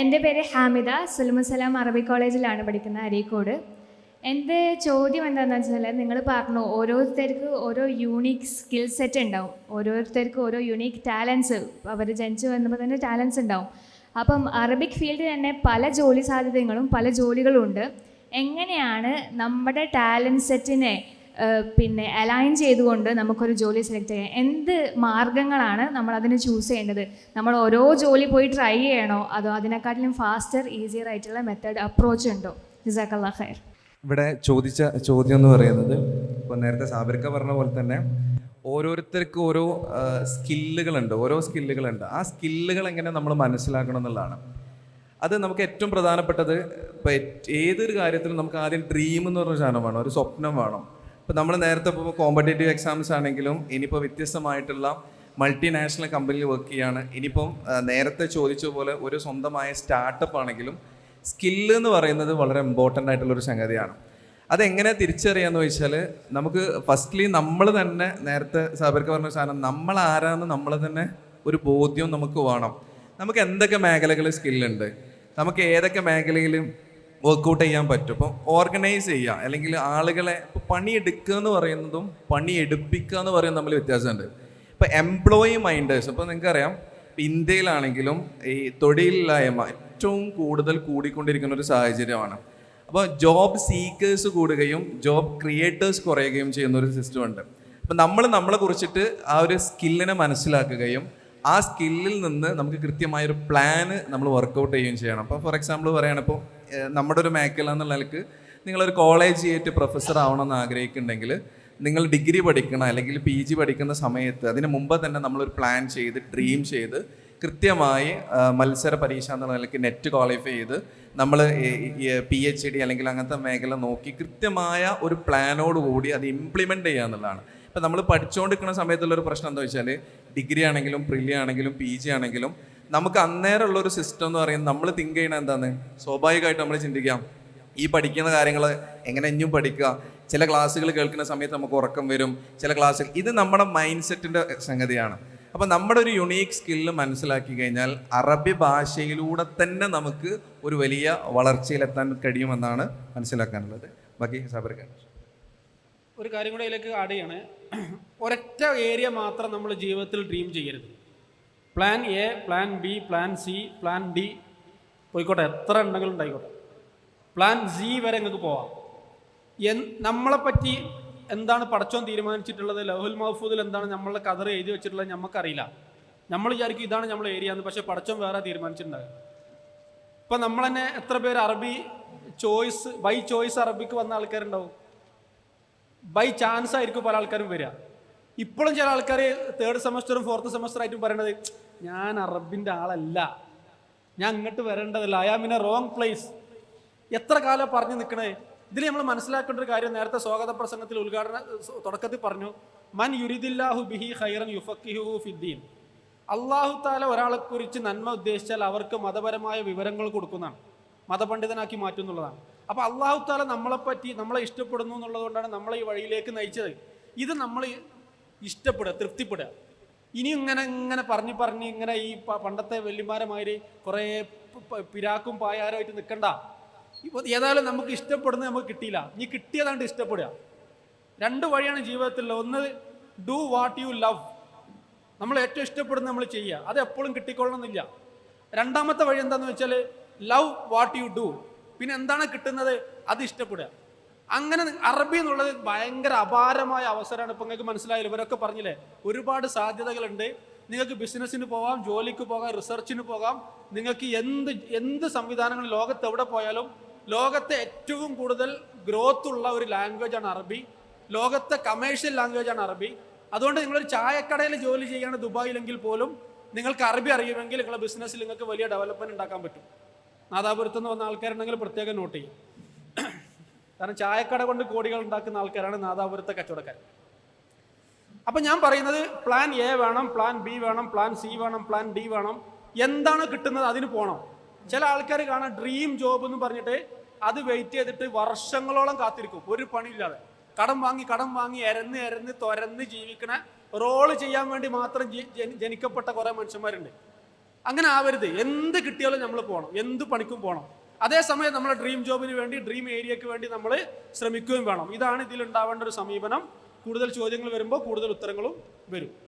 എന്റെ പേര് ഹാമിദ. സുലമുസലാം അറബി കോളേജിലാണ് പഠിക്കുന്നത് അരീക്കോട്. എന്റെ ചോദ്യം എന്താണെന്ന് വെച്ചാൽ നിങ്ങൾ പറഞ്ഞു ഓരോരുത്തർക്ക് ഓരോ യൂണീക്ക് സ്കിൽ സെറ്റ് ഉണ്ടാവും. ഓരോരുത്തർക്ക് ഓരോ യുണീക്ക് ടാലൻസ് അവർ ജനിച്ചു വന്നപ്പോൾ തന്നെ ടാലൻസ് ഉണ്ടാവും. അപ്പം അറബിക് ഫീൽഡിൽ തന്നെ പല ജോലി സാധ്യതകളും പല ജോലികളും ഉണ്ട്. എങ്ങനെയാണ് നമ്മുടെ ടാലന്റ് സെറ്റിനെ പിന്നെ അലൈൻ ചെയ്തുകൊണ്ട് നമുക്കൊരു ജോലി സെലക്ട് ചെയ്യാം. എന്ത് മാർഗങ്ങളാണ് നമ്മൾ അതിന് ചൂസ് ചെയ്യേണ്ടത്? നമ്മൾ ഓരോ ജോലി പോയി ട്രൈ ചെയ്യണോ? അതോ അതിനെക്കാട്ടിലും ഫാസ്റ്റർ ഈസിയർ ആയിട്ടുള്ള മെത്തേഡ് അപ്രോച്ച് ഉണ്ടോ? ജസാക്കല്ലാ ഖൈർ. ഇവിടെ ചോദിച്ച ചോദ്യം എന്ന് പറയുന്നത് ഇപ്പോൾ നേരത്തെ സാബിർക്ക പറഞ്ഞ പോലെ തന്നെ ഓരോരുത്തർക്ക് ഓരോ സ്കില്ലുകളുണ്ട് ഓരോ സ്കില്ലുകളുണ്ട് ആ സ്കില്ലുകൾ എങ്ങനെ നമ്മൾ മനസ്സിലാക്കണം എന്നുള്ളതാണ്. അത് നമുക്ക് ഏറ്റവും പ്രധാനപ്പെട്ടത് ഇപ്പം ഏതൊരു കാര്യത്തിലും നമുക്ക് ആദ്യം ഡ്രീം എന്ന് പറഞ്ഞ സാധനം വേണം ഒരു സ്വപ്നം വേണം. ഇപ്പോൾ നമ്മൾ നേരത്തെ ഇപ്പോൾ കോമ്പറ്റേറ്റീവ് എക്സാംസ് ആണെങ്കിലും ഇനിയിപ്പോൾ വ്യത്യസ്തമായിട്ടുള്ള മൾട്ടിനാഷണൽ കമ്പനിയിൽ വർക്ക് ചെയ്യാണ്. ഇനിയിപ്പം നേരത്തെ ചോദിച്ച പോലെ ഒരു സ്വന്തമായ സ്റ്റാർട്ടപ്പ് ആണെങ്കിലും സ്കില്ല് എന്ന് പറയുന്നത് വളരെ ഇമ്പോർട്ടന്റ് ആയിട്ടുള്ളൊരു സംഗതിയാണ്. അതെങ്ങനെ തിരിച്ചറിയാന്ന് വെച്ചാൽ നമുക്ക് ഫസ്റ്റ്ലി നമ്മൾ തന്നെ നേരത്തെ സാബർക്ക് പറഞ്ഞ സാധനം നമ്മൾ ആരാന്ന് നമ്മൾ തന്നെ ഒരു ബോധ്യം നമുക്ക് വേണം. നമുക്ക് എന്തൊക്കെ മേഖലകളിൽ സ്കില്ലുണ്ട് നമുക്ക് ഏതൊക്കെ മേഖലയിലും വർക്കൗട്ട് ചെയ്യാൻ പറ്റും. ഇപ്പം ഓർഗനൈസ് ചെയ്യുക. അല്ലെങ്കിൽ ആളുകളെ ഇപ്പോൾ പണിയെടുക്കുക എന്ന് പറയുന്നതും പണി എടുപ്പിക്കുക എന്ന് പറയുന്നതും തമ്മിൽ വ്യത്യാസമുണ്ട്. ഇപ്പോൾ എംപ്ലോയി മൈൻഡേഴ്സ് ഇപ്പോൾ നിങ്ങൾക്കറിയാം ഇപ്പം ഇന്ത്യയിലാണെങ്കിലും ഈ തൊഴിലില്ലായ്മ ഏറ്റവും കൂടുതൽ കൂടിക്കൊണ്ടിരിക്കുന്ന ഒരു സാഹചര്യമാണ്. അപ്പോൾ ജോബ് സീക്കേഴ്സ് കൂടുകയും ജോബ് ക്രിയേറ്റേഴ്സ് കുറയുകയും ചെയ്യുന്ന ഒരു സിസ്റ്റം ഉണ്ട്. അപ്പം നമ്മൾ നമ്മളെ കുറിച്ചിട്ട് ആ ഒരു സ്കില്ലിനെ മനസ്സിലാക്കുകയും ആ സ്കില്ലിൽ നിന്ന് നമുക്ക് കൃത്യമായൊരു പ്ലാന് നമ്മൾ വർക്കൗട്ട് ചെയ്യുകയും ചെയ്യണം. അപ്പോൾ ഫോർ എക്സാമ്പിൾ പറയുകയാണ് ഇപ്പോൾ ഏഹ്, നമ്മുടെ ഒരു മേഖല എന്നുള്ള നിലയ്ക്ക് നിങ്ങളൊരു കോളേജ് ചെയ്തിട്ട് പ്രൊഫസർ എന്ന് ആഗ്രഹിക്കുന്നുണ്ടെങ്കിൽ നിങ്ങൾ ഡിഗ്രി പഠിക്കണം അല്ലെങ്കിൽ പി ജി പഠിക്കുന്ന സമയത്ത് അതിന് മുമ്പ് തന്നെ നമ്മളൊരു പ്ലാൻ ചെയ്ത് ഡ്രീം ചെയ്ത് കൃത്യമായി മത്സര പരീക്ഷ എന്നുള്ള നിലയ്ക്ക് നെറ്റ് ക്വാളിഫൈ ചെയ്ത് നമ്മൾ പി എച്ച് ഡി അല്ലെങ്കിൽ അങ്ങനത്തെ മേഖല നോക്കി കൃത്യമായ ഒരു പ്ലാനോട് കൂടി അത് ഇംപ്ലിമെന്റ് ചെയ്യുക എന്നുള്ളതാണ്. ഇപ്പം നമ്മൾ പഠിച്ചുകൊണ്ടിരിക്കുന്ന സമയത്തുള്ളൊരു പ്രശ്നം എന്താ വെച്ചാൽ ഡിഗ്രി ആണെങ്കിലും പ്രിലി ആണെങ്കിലും പി ജി ആണെങ്കിലും നമുക്ക് അന്നേരമുള്ള ഒരു സിസ്റ്റം എന്ന് പറയുന്നത് നമ്മൾ തിങ്ക് ചെയ്യണത് എന്താണ്? സ്വാഭാവികമായിട്ട് നമ്മൾ ചിന്തിക്കാം. ഈ പഠിക്കുന്ന കാര്യങ്ങൾ എങ്ങനെ ഇനിയും പഠിക്കുക? ചില ക്ലാസ്സുകൾ കേൾക്കുന്ന സമയത്ത് നമുക്ക് ഉറക്കം വരും. ചില ക്ലാസ്സുകൾ ഇത് നമ്മുടെ മൈൻഡ് സെറ്റിന്റെ സംഗതിയാണ്. അപ്പോൾ നമ്മുടെ ഒരു യുണീക്ക് സ്കില്ല് മനസ്സിലാക്കി കഴിഞ്ഞാൽ അറബി ഭാഷയിലൂടെ തന്നെ നമുക്ക് ഒരു വലിയ വളർച്ചയിലെത്താൻ കഴിയുമെന്നാണ് മനസ്സിലാക്കാനുള്ളത്. ബാക്കി സാബർക്കാൻ ഒരു കാര്യം കൂടെ ഇതിലേക്ക് ആഡ് ചെയ്യണേ. ഒരൊറ്റ ഏരിയ മാത്രം നമ്മൾ ജീവിതത്തിൽ ഡ്രീം ചെയ്യരുത്. Plan A plan B plan C plan D പോയിക്കോട്ടെ എത്ര ഉണ്ടെങ്കിലും ഉണ്ടായിക്കോട്ടെ. പ്ലാൻ സി വരെ നിങ്ങൾക്ക് പോവാം. എൻ നമ്മളെപ്പറ്റി എന്താണ് പടച്ചോൻ തീരുമാനിച്ചിട്ടുള്ളത്? ലഹുൽ മഹഫൂദിൽ എന്താണ് നമ്മളെ കഥർ എഴുതി വെച്ചിട്ടുള്ളത് നമുക്കറിയില്ല നമ്മൾ വിചാരിക്കും ഇതാണ് നമ്മൾ ഏരിയ എന്ന് പക്ഷേ പടച്ചോൻ വേറെ തീരുമാനിച്ചിട്ടുണ്ടാകും ഇപ്പം നമ്മൾ തന്നെ എത്ര പേർ അറബി ചോയ്സ് ബൈ ചോയ്സ് അറബിക്ക് വന്ന ആൾക്കാരുണ്ടാവും. ബൈ ചാൻസ് ആയിരിക്കും പല ആൾക്കാരും വരിക. ഇപ്പോഴും ചില ആൾക്കാർ തേർഡ് സെമസ്റ്ററും ഫോർത്ത് സെമസ്റ്റർ ആയിട്ടും പറയണത് ഞാൻ അറബിന്റെ ആളല്ല. ഞാൻ ഇങ്ങോട്ട് വരേണ്ടതല്ല. I am in a wrong place എത്ര കാലം പറഞ്ഞു നിൽക്കണേ ഇതിൽ നമ്മൾ മനസ്സിലാക്കേണ്ട ഒരു കാര്യം നേരത്തെ സ്വാഗത പ്രസംഗത്തിൽ ഉദ്ഘാടന തുടക്കത്തിൽ പറഞ്ഞു മൻ യുരിദില്ലാഹു ബിഹി ഖൈറൻ യുഫക്കിഹു ഫിദ്ദീൻ അള്ളാഹു താല ഒരാളെ കുറിച്ച് നന്മ ഉദ്ദേശിച്ചാൽ അവർക്ക് മതപരമായ വിവരങ്ങൾ കൊടുക്കുന്നതാണ്. മതപണ്ഡിതനാക്കി മാറ്റുന്നുള്ളതാണ് അപ്പോൾ അള്ളാഹു താല നമ്മളെപ്പറ്റി നമ്മളെ ഇഷ്ടപ്പെടുന്നു എന്നുള്ളതുകൊണ്ടാണ് നമ്മളെ ഈ വഴിയിലേക്ക് നയിച്ചത്. ഇത് നമ്മൾ ഇഷ്ടപ്പെടുക തൃപ്തിപ്പെടുക. ഇനി ഇങ്ങനെ ഇങ്ങനെ പറഞ്ഞു പറഞ്ഞ് ഇങ്ങനെ ഈ പണ്ടത്തെ വെള്ളിമാരമാര് കുറേ പിരാക്കും പായാരമായിട്ട് നിൽക്കണ്ട ഇപ്പോൾ ഏതായാലും നമുക്ക് ഇഷ്ടപ്പെടുന്നത് നമുക്ക് കിട്ടിയില്ല. നീ കിട്ടിയതാണ്ട് ഇഷ്ടപ്പെടുക. രണ്ട് വഴിയാണ് ജീവിതത്തിൽ ഒന്ന് ഡു വാട്ട് യു ലവ് നമ്മൾ ഏറ്റവും ഇഷ്ടപ്പെടുന്നത് നമ്മൾ ചെയ്യുക. അത് എപ്പോഴും കിട്ടിക്കൊള്ളണമെന്നില്ല. രണ്ടാമത്തെ വഴി എന്താണെന്ന് വെച്ചാൽ ലവ് വാട്ട് യു ഡു പിന്നെ എന്താണ് കിട്ടുന്നത്? അത് ഇഷ്ടപ്പെടുക. അങ്ങനെ അറബി എന്നുള്ളത് ഭയങ്കര അപാരമായ അവസരമാണ്. ഇപ്പം നിങ്ങൾക്ക് മനസ്സിലായില്ല? ഇവരൊക്കെ പറഞ്ഞില്ലേ? ഒരുപാട് സാധ്യതകളുണ്ട്. നിങ്ങൾക്ക് ബിസിനസ്സിന് പോകാം ജോലിക്ക് പോകാം റിസർച്ചിന് പോകാം. നിങ്ങൾക്ക് എന്ത് എന്ത് സംവിധാനങ്ങൾ ലോകത്ത് എവിടെ പോയാലും ലോകത്തെ ഏറ്റവും കൂടുതൽ ഗ്രോത്ത് ഉള്ള ഒരു ലാംഗ്വേജ് ആണ് അറബി. ലോകത്തെ കമേഴ്ഷ്യൽ ലാംഗ്വേജ് ആണ് അറബി. അതുകൊണ്ട് നിങ്ങളൊരു ചായക്കടയിൽ ജോലി ചെയ്യുകയാണ് ദുബായിലെങ്കിൽ പോലും നിങ്ങൾക്ക് അറബി അറിയുമെങ്കിൽ നിങ്ങളുടെ ബിസിനസ്സിൽ നിങ്ങൾക്ക് വലിയ ഡെവലപ്മെന്റ് ഉണ്ടാക്കാൻ പറ്റും. നാദാപുരത്ത് നിന്ന് വന്ന ആൾക്കാരുണ്ടെങ്കിൽ പ്രത്യേകം നോട്ട് ചെയ്യും. കാരണം ചായക്കട കൊണ്ട് കോടികൾ ഉണ്ടാക്കുന്ന ആൾക്കാരാണ് നാദാപുരത്തെ കച്ചവടക്കാർ. അപ്പം ഞാൻ പറയുന്നത് പ്ലാൻ എ വേണം പ്ലാൻ ബി വേണം പ്ലാൻ സി വേണം പ്ലാൻ ഡി വേണം. എന്താണ് കിട്ടുന്നത് അതിന് പോകണം ചില ആൾക്കാർ കാണാൻ ഡ്രീം ജോബ് എന്ന് പറഞ്ഞിട്ട് അത് വെയിറ്റ് ചെയ്തിട്ട് വർഷങ്ങളോളം കാത്തിരിക്കും. ഒരു പണിയില്ലാതെ. കടം വാങ്ങി കടം വാങ്ങി എരന്ന് എരന്ന് തുരന്ന് ജീവിക്കണ റോൾ ചെയ്യാൻ വേണ്ടി മാത്രം ജനിക്കപ്പെട്ട കുറേ മനുഷ്യന്മാരുണ്ട്. അങ്ങനെ ആവരുത്. എന്ത് കിട്ടിയാലും നമ്മൾ പോകണം എന്ത് പണിക്കും പോകണം അതേസമയം നമ്മൾ ഡ്രീം ജോബിന് വേണ്ടി ഡ്രീം ഏരിയക്ക് വേണ്ടി നമ്മൾ ശ്രമിക്കുകയും വേണം. ഇതാണ് ഇതിൽ ഉണ്ടാവേണ്ട ഒരു സമീപനം. കൂടുതൽ ചോദ്യങ്ങൾ വരുമ്പോൾ കൂടുതൽ ഉത്തരങ്ങളും വരും.